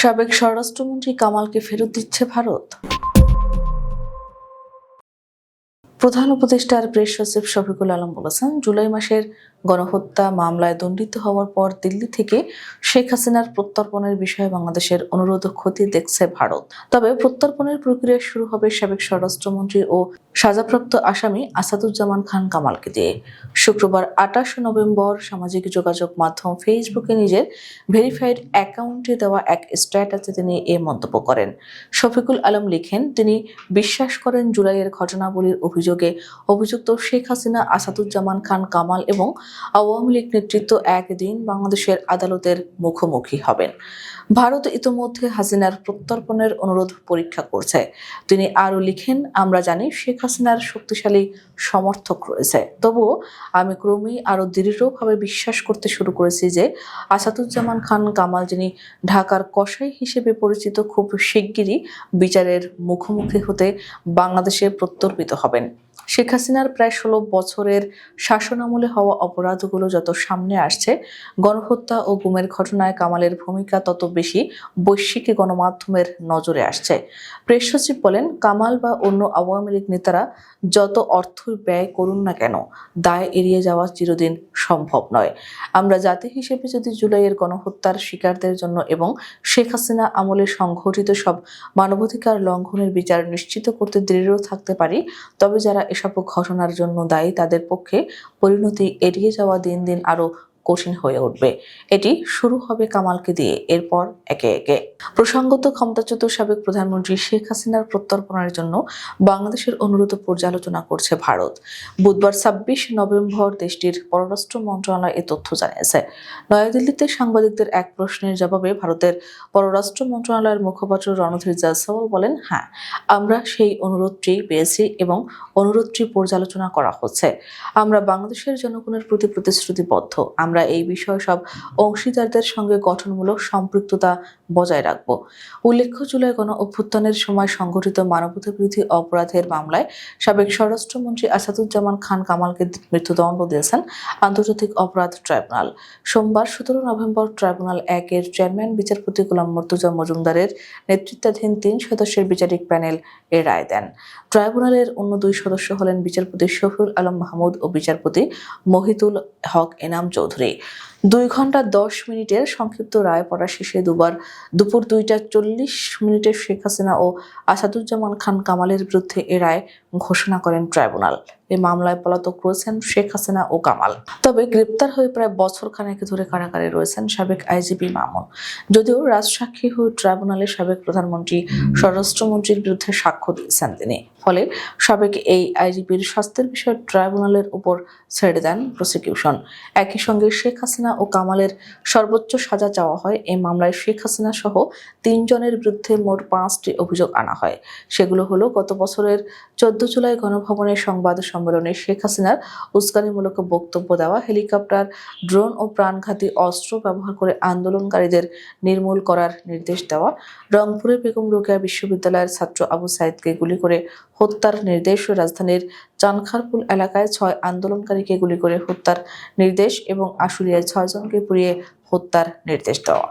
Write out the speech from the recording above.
সাবেক স্বরাষ্ট্রমন্ত্রী কামালকে ফেরত দিচ্ছে ভারত। প্রধান উপদেষ্টার প্রেস সচিব শফিকুল আলম বলেছেন, জুলাই মাসের গণহত্যা মামলায় দণ্ডিত হওয়ার পর দিল্লি থেকে শেখ হাসিনার প্রত্যর্পণের বিষয়ে বাংলাদেশের অনুরোধ ক্ষতি দেখছে ভারত। তবে প্রত্যর্পণের প্রক্রিয়া শুরু হবে সাবেক স্বরাষ্ট্রমন্ত্রী ও সাজাপ্রাপ্ত আসামি আসাদুজ্জামান খান কামালকে দিয়ে। শুক্রবার আঠাশ নভেম্বর সামাজিক যোগাযোগ মাধ্যম ফেসবুকে নিজের ভেরিফাইড অ্যাকাউন্টে দেওয়া এক স্ট্যাটাসে তিনি এ মন্তব্য করেন। শফিকুল আলম লিখেন, তিনি বিশ্বাস করেন জুলাইয়ের ঘটনাবলীর অভিযোগে অভিযুক্ত শেখ হাসিনা, আসাদুজ্জামান খান, কামাল এবং আওয়ামী লীগ নেতৃত্ব একদিন বাংলাদেশের আদালতের মুখোমুখি হবেন। ভারত ইতোমধ্যে হাসিনার প্রত্যর্পণের অনুরোধ পরীক্ষা করছে। তিনি আরও লিখেন, আমরা জানি শেখ হাসিনার শক্তিশালী সমর্থক রয়েছে। তবুও আমি ক্রমেই আরও দৃঢ়ভাবে বিশ্বাস করতে শুরু করেছি যে আসাদুজ্জামান খান কামাল, যিনি ঢাকার কসাই হিসেবে পরিচিত, খুব শিগগিরই বিচারের মুখোমুখি হতে বাংলাদেশে প্রত্যর্পিত হবেন। শেখ হাসিনার প্রায় ষোলো বছরের শাসনামলে হওয়া অপরাধগুলো যত সামনে আসছে, গণহত্যা ও গুমের ঘটনায় কামালের ভূমিকা তত বেশি বৈশ্বিক গণমাধ্যমের নজরে আসছে। প্রেস সচিব বলেন, কামাল বা অন্য আওয়ামী লীগ নেতারা যত অর্থ ব্যয় করুন না কেন, দায় এড়িয়ে যাওয়া চিরদিন সম্ভব নয়। আমরা জাতি হিসেবে যদি জুলাইয়ের গণহত্যার শিকারদের জন্য এবং শেখ হাসিনা আমলে সংঘটিত সব মানবাধিকার লঙ্ঘনের বিচার নিশ্চিত করতে দৃঢ় থাকতে পারি, তবে যারা এসব ঘটনার জন্য দায়ী তাদের পক্ষে পরিণতি এড়িয়ে যাওয়া দিন দিন আরও কঠিন হয়ে উঠবে। এটি শুরু হবে কামালকে দিয়ে, এরপর একে একে। প্রসঙ্গত ক্ষমতাচ্যুত সাবেক প্রধানমন্ত্রী শেখ হাসিনার প্রত্যর্পণের জন্য বাংলাদেশের অনুরোধ পর্যালোচনা করছে ভারত। বুধবার ছাব্বিশ নভেম্বর দেশটির পররাষ্ট্র মন্ত্রণালয় এ তথ্য জানিয়েছে। নয়াদিল্লিতে সাংবাদিকদের এক প্রশ্নের জবাবে ভারতের পররাষ্ট্র মন্ত্রণালয়ের মুখপাত্র রণধীর জয়সওয়াল বলেন হ্যাঁ আমরা সেই অনুরোধটি পেয়েছি এবং অনুরোধটি পর্যালোচনা করা হচ্ছে। আমরা বাংলাদেশের জনগণের প্রতি প্রতিশ্রুতিবদ্ধ। আমরা এই বিষয়ে সব অংশীদারদের সঙ্গে গঠনমূলক সম্পৃক্ততা বজায় রাখব। উল্লেখ্য, জুলাই গণ অভ্যুত্থানের সময় সংঘটিত মানবতাবিরোধী অপরাধের মামলায় সাবেক স্বরাষ্ট্রমন্ত্রী আসাদুজ্জামান খান কামালকে মৃত্যুদণ্ড দিয়েছেন আন্তর্জাতিক অপরাধ ট্রাইব্যুনাল। সোমবার সতেরো নভেম্বর ট্রাইব্যুনাল একের চেয়ারম্যান, বিচারপতি গোলাম মর্তুজা মজুমদারের নেতৃত্বাধীন তিন সদস্যের বিচারিক প্যানেল এ রায় দেন। ট্রাইব্যুনালের অন্য দুই সদস্য হলেন বিচারপতি শফিউল আলম মাহমুদ ও বিচারপতি মহিতুল হক এনাম চৌধুরী। দুই ঘণ্টা দশ মিনিটের সংক্ষিপ্ত রায় পড়া শেষে দুবার দুপুর দুইটা চল্লিশ মিনিটে শেখ হাসিনা ও আসাদুজ্জামান খান কামালের বিরুদ্ধে এ রায় ঘোষণা করেন ট্রাইব্যুনাল। এই মামলায় পলাতক রয়েছেন শেখ হাসিনা ও কামাল। তবে গ্রেপ্তার হয়ে প্রায় বছর খানেক ধরে কারাগারে রয়েছেন সাবেক আইজিপি মামুন। যদিও রাজসাক্ষী হয়ে ট্রাইব্যুনালে সাবেক প্রধানমন্ত্রী, স্বরাষ্ট্রমন্ত্রীর বিরুদ্ধে সাক্ষ্য দিয়েছেন তিনি। ফলে সাবেক এই আইজিপির স্বাস্থ্যের বিষয়ে ট্রাইব্যুনালের উপর ছেড়ে দেন প্রসিকিউশন। একই সঙ্গে শেখ হাসিনা ও কামালের সর্বোচ্চ সাজা চাওয়া হয়। এই মামলায় শেখ হাসিনা সহ তিনজনের বিরুদ্ধে মোট পাঁচটি অভিযোগ আনা হয়। সেগুলো হলো, গত বছরের চোদ্দ জুলাই গণভবনের সংবাদ সম্মেলনে শেখ হাসিনার উস্কানিমূলক বক্তব্য দেওয়া, হেলিকপ্টার, ড্রোন ও প্রাণঘাতী অস্ত্র ব্যবহার করে আন্দোলনকারীদের নির্মূল করার নির্দেশ দেওয়া রংপুরে বেগম রোকেয়া বিশ্ববিদ্যালয়ের ছাত্র আবু সাইদকে গুলি করে হত্যার নির্দেশ রাজধানীর চানখারপুল এলাকায় ছয় আন্দোলনকারীকে গুলি করে হত্যার নির্দেশ এবং আশুলিয়ায় ছয়জনকে পুড়িয়ে হত্যার নির্দেশ দেওয়া।